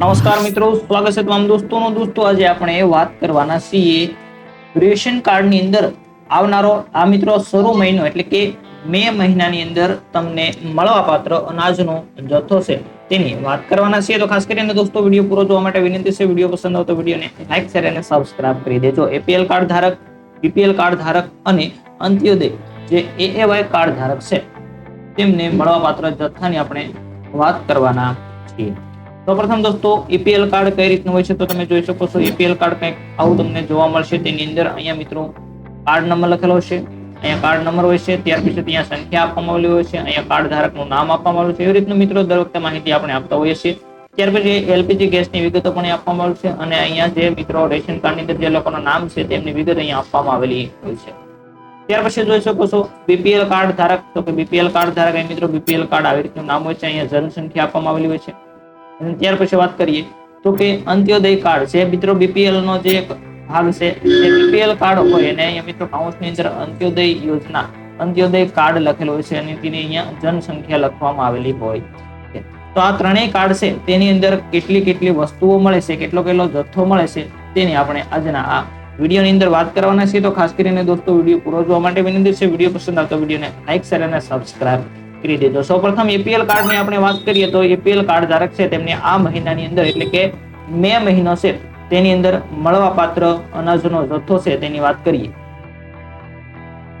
નમસ્કાર મિત્રો, સ્વાગત છે તમામ દોસ્તોનો. દોસ્તો, આજે આપણે વાત કરવાના છીએ રેશન કાર્ડની અંદર આવનારો, આ મિત્રો શરૂ મહિનો એટલે કે મે મહિનાની અંદર તમને મળવાપાત્ર અનાજનો જથ્થો છે તેની વાત કરવાના છીએ. તો ખાસ કરીને દોસ્તો, વીડિયો પૂરો જોવા માટે વિનંતી છે. વીડિયો પસંદ આવતો વિડીયોને લાઈક, શેર અને સબસ્ક્રાઇબ કરી દેજો. એપીએલ કાર્ડ ધારક, બીપીએલ કાર્ડ ધારક અને અંત્યોદય જે એએવાય કાર્ડ ધારક છે, તેમને મળવાપાત્ર જથ્થાની આપણે વાત કરવાના છીએ. સૌપ્રથમ દોસ્તો એપીએલ કાર્ડ કઈ રીતનું હોય છે? તો તમે જોઈ શકો છો એપીએલ કાર્ડ કંઈક આવું તમને જોવા મળશે. તેની અંદર અહીંયા મિત્રો કાર્ડ નંબર લખેલો છે અહીંયા કાર્ડ નંબર હોય છે, ત્યાર પછી ત્યાં સંખ્યા આપવામાં આવેલી હોય છે. અહીંયા કાર્ડ ધારકનું નામ આપવામાં આવ્યું છે. એવી રીતનું મિત્રો દર વખતે માહિતી આપણે આપતા હોઈએ છીએ. ત્યાર પછી એલપીજી ગેસની વિગતો પણ આપવામાં આવશે અને અહીંયા જે મિત્રો રેશન કાર્ડની અંદર જે લોકોના નામ છે, તેમની વિગત અહીંયા આપવામાં આવેલી હોય છે. ત્યાર પછી જોઈ શકો છો બીપીએલ કાર્ડ ધારક, તો કે બીપીએલ કાર્ડ ધારક, અહીં મિત્રો બીપીએલ કાર્ડ આવી રીતનું નામ હોય છે. અહીંયા જનસંખ્યા આપવામાં આવેલી હોય છે. અને ત્યાર પછી વાત કરીએ. તો કે અંત્યોદય કાર્ડ છે, મિત્રો બીપીએલ નો જે ભાગ છે જે બીપીએલ કાર્ડ હોય અને અહીંયા મિત્રો કાઉન્સની અંદર અંત્યોદય યોજના, અંત્યોદય કાર્ડ લખેલો હોય છે, અને તેની અહીંયા જનસંખ્યા લખવામાં આવેલી હોય તો આ ત્રણેય કાર્ડ છે, તેની અંદર કેટલી કેટલી વસ્તુઓ મળે છે, કેટલો કેટલો જથ્થો મળે છે, તેની આપણે આજના આ વિડીયોની અંદર વાત કરવાના છીએ. તો ખાસ કરીને દોસ્તો, વીડિયો પૂરો જોવા માટે વિનંતી છે. વીડિયો પસંદ આવતો વિડીયોને લાઈક, શેર અને સબસ્ક્રાઇબ કરી દેજો. સૌપ્રથમ એપીએલ કાર્ડની આપણે વાત કરીએ તો એપીએલ કાર્ડ ધારક છે તેમને આ મહિનાની અંદર, એટલે કે મે મહિનો છે, તેની અંદર મળવાપાત્ર અનાજનો જથ્થો છે તેની વાત કરીએ.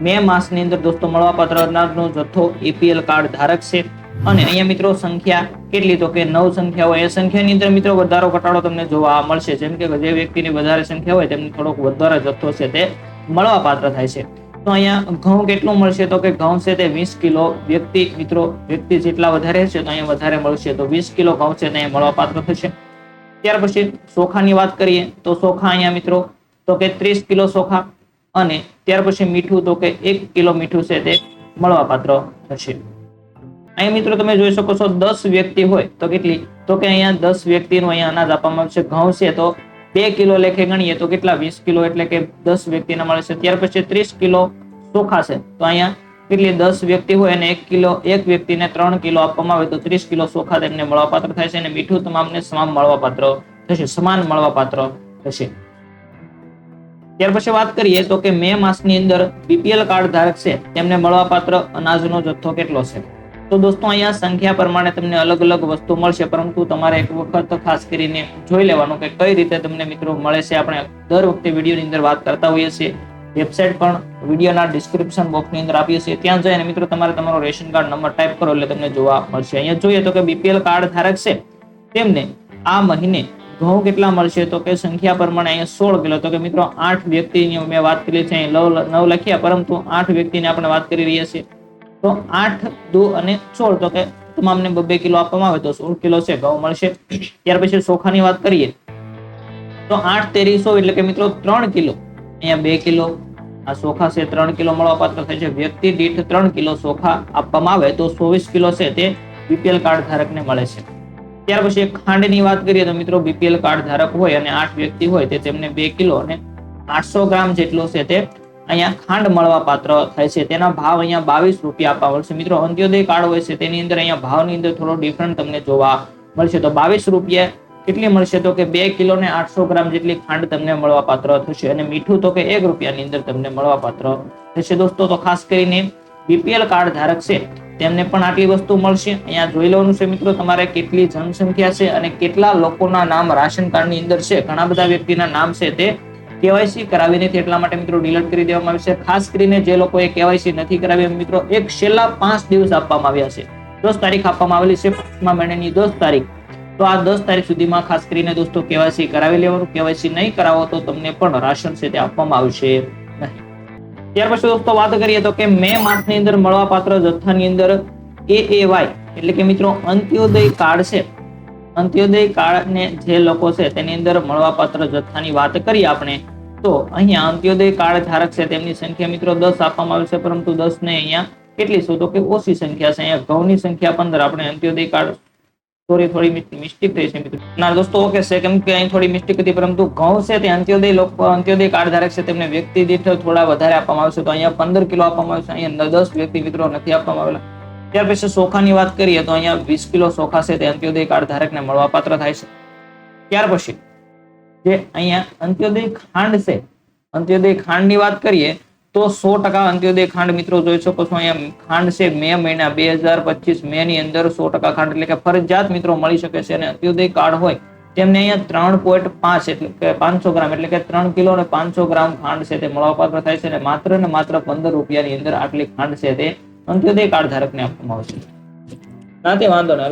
મે માસની અંદર દોસ્તો મળવાપાત્ર અનાજનો જથ્થો એપીએલ કાર્ડ ધારક છે. અને અહીંયા મિત્રો સંખ્યા કેટલી? તો કે નવ સંખ્યા હોય. એ સંખ્યાની અંદર મિત્રો વધારો ઘટાડો તમને જોવા મળશે. જેમ કે જે વ્યક્તિની વધારે સંખ્યા હોય, તેમને થોડોક વધારે જથ્થો છે તે મળવાપાત્ર થાય છે. તો અહીંયા ઘઉં કેટલું મળશે? તો કે ઘઉં છે તે વીસ કિલો વ્યક્તિ, મિત્રો, વ્યક્તિ જેટલા વધારે છે તો અહીંયા વધારે મળશે. તો વીસ કિલો ઘઉં છે તે અહીંયા મળવાપાત્ર થશે. ત્યાર પછી ચોખાની વાત કરીએ તો ચોખા અહીંયા, મિત્રો, તો કે ત્રીસ કિલો ચોખા અને ત્યાર પછી મીઠું તો કે એક કિલો મીઠું છે તે મળવાપાત્ર થશે. અહીંયા, મિત્રો, તમે જોઈ શકો છો દસ વ્યક્તિ હોય તો કેટલી? તો કે અહીંયા દસ વ્યક્તિનું અહીંયા અનાજ આપવામાં આવશે. ઘઉં છે તો બે કિલો લેખે ગણીએ તો કેટલા? વીસ કિલો એટલે કે દસ વ્યક્તિને મળે છે. ત્યાર પછી ત્રીસ કિલો ચોખા છે તો અહીંયા કેટલી દસ વ્યક્તિ હોય અને એક કિલો, એક વ્યક્તિને ત્રણ કિલો આપવામાં આવે તો ત્રીસ કિલો ચોખા તેમને મળવાપાત્ર થાય છે અને મીઠું તમામને સમાન મળવાપાત્ર થશે, સમાન મળવાપાત્ર થશે. ત્યાર પછી વાત કરીએ તો કે મે માસની અંદર બીપીએલ કાર્ડ ધારક છે, તેમને મળવાપાત્ર અનાજનો જથ્થો કેટલો છે? તો દોસ્તો, અહીંયા સંખ્યા પ્રમાણે તમને અલગ અલગ વસ્તુ મળશે, પરંતુ તમારે એક વખત ખાસ કરીને જોઈ લેવાનું કે કઈ રીતે તમને મિત્રો મળે છે. આપણે દર વખતે વિડીયોની અંદર વાત કરતા હોઈએ છીએ. વેબસાઇટ પણ વિડીયોના ડિસ્ક્રિપ્શન બોક્સની અંદર આપીએ છીએ ત્યાં જઈને મિત્રો તમારે તમારો રેશન કાર્ડ નંબર ટાઈપ કરો એટલે તમને જોવા મળશે. અહીંયા જોઈએ તો કે બીપીએલ કાર્ડ ધારક છે. તેમને આ મહિને ઘઉં કેટલા મળશે? તો કે સંખ્યા પ્રમાણે અહીંયા સોળ કિલો. તો કે મિત્રો આઠ વ્યક્તિની મેં વાત કરી છે અહીં નવ લખ્યા, પરંતુ આઠ વ્યક્તિની આપણે વાત કરી રહ્યા છીએ. તો આઠ, દો અને સોળ. તો કે તમામને બબે કિલો આપવામાં આવે તો સોળ કિલો છે, ઘઉં મળશે. ત્યાર પછી ચોખાની વાત કરીએ. તો આઠ તેરીસો એટલે કે મિત્રો ત્રણ કિલો. અહીંયા બે કિલો. આ ચોખા છે, ત્રણ કિલો મળવાપાત્ર થાય છે. વ્યક્તિ દીઠ ત્રણ કિલો ચોખા આપવામાં આવે તો ચોવીસ કિલો છે તે બીપીએલ કાર્ડ ધારકને મળે છે. ત્યાર પછી ખાંડની વાત કરીએ તો મિત્રો બીપીએલ કાર્ડ ધારક હોય અને આઠ વ્યક્તિ હોય તે તેમને બે કિલો અને આઠસો ગ્રામ જેટલો છે તે અહીંયા ખાંડ મળવા પાત્ર થાય છે. તેના ભાવ અહીંયા બાવીસ રૂપિયા આપવા મળશે. મિત્રો, અંત્યોદય કાર્ડ હોય છે તેની અંદર અહીંયા ભાવની અંદર થોડો ડિફરન્ટ તમને જોવા મળશે. તો બાવીસ રૂપિયા કેટલી મળશે તો કે બે કિલો ને આઠસો ગ્રામ જેટલી ખાંડ તમને મળવા પાત્ર થશે અને મીઠું તો કે એક રૂપિયાની અંદર તમને મળવા પાત્ર થશે. દોસ્તો, તો ખાસ કરીને બીપીએલ કાર્ડ ધારક છે, તેમને પણ આટલી વસ્તુ મળશે. અહીંયા જોઈ લેવાનું છે મિત્રો, તમારે કેટલી જનસંખ્યા છે અને કેટલા લોકોના નામ રાશન કાર્ડની અંદર છે. ઘણા બધા વ્યક્તિના નામ છે તે કેવાયસી કરાવી નથી એટલા માટે મિત્રો ડિલીટ કરી દેવામાં આવશે ખાસ કરીને જે લોકોએ કેવાયસી નથી કરાવી મિત્રો એક છેલ્લા પાંચ દિવસ આપવામાં આવ્યા છે. દસ તારીખ આપવામાં આવેલી છે. પાંચમા મહિનાની દસ તારીખ તો આ દસ તારીખ સુધીમાં ખાસ કરીને દોસ્તો, કેવાયસી કરાવી લેવાનું કેવાયસી નહીં કરાવો તો તમને પણ રાશન છે તે આપવામાં આવશે નહીં. ત્યાર પછી દોસ્તો વાત કરીએ તો કે મે માસની અંદર મળવાપાત્ર જથ્થાની અંદર એએવાય એટલે કે મિત્રો અંત્યોદય કાર્ડ છે. અંત્યોદય કાર્ડને જે લોકો છે તેની અંદર મળવાપાત્ર જથ્થાની વાત કરીએ આપણે, તો અહીંયા અંત્યોદય કાર્ડ ધારક છે તેમની સંખ્યા મિત્રો દસ આપવામાં આવે છે, પરંતુ દસ ને અહીંયા કેટલી શું તો કે ઓછી સંખ્યા છે. અહીંયા ઘઉંની સંખ્યા પંદર, આપણે અંત્યોદય કાર્ડ સોરી થોડી મિસ્ટેક થઈ છે ના દોસ્તો ઓકે છે કેમ કે અહીં થોડી મિસ્ટેક હતી, પરંતુ ઘઉં છે તે અંત્યોદય લોકો, અંત્યોદય કાર્ડ ધારક છે, તેમને વ્યક્તિ દીઠ થોડા વધારે આપવામાં આવશે. તો અહીંયા પંદર કિલો આપવામાં આવશે, અહીંયા દસ વ્યક્તિ મિત્રો નથી આપવામાં આવેલા. ત્યાર પછી સોખાની વાત કરીએ, તો અહીંયા વીસ કિલો સોખા છે તે અંત્યોદય કાર્ડ ધારકને મળવાપાત્ર થાય છે. ત્યાર પછી જે અહીંયા અંત્યોદય ખાંડ છે, અંત્યોદય ખાંડની વાત કરીએ તો સો ટકા અંત્યોદય ખાંડ મિત્રો જોઈ શકો છો અહીંયા ખાંડ છે મે મહિના, બે હજાર પચીસ મે ની અંદર સો ટકા ખાંડ એટલે કે ફરજિયાત મિત્રો મળી શકે છે અને અંત્યોદય કાર્ડ હોય તેમને અહીંયા ત્રણ પોઈન્ટ પાંચ એટલે કે પાંચસો ગ્રામ એટલે કે ત્રણ કિલો અને પાંચસો ગ્રામ ખાંડ છે તે મળવાપાત્ર થાય છે અને માત્ર ને માત્ર પંદર રૂપિયાની અંદર આટલી ખાંડ છે તે અંત્યોદય કાર્ડ ધારકને આપવામાં આવશે ના તે વાંધો ને.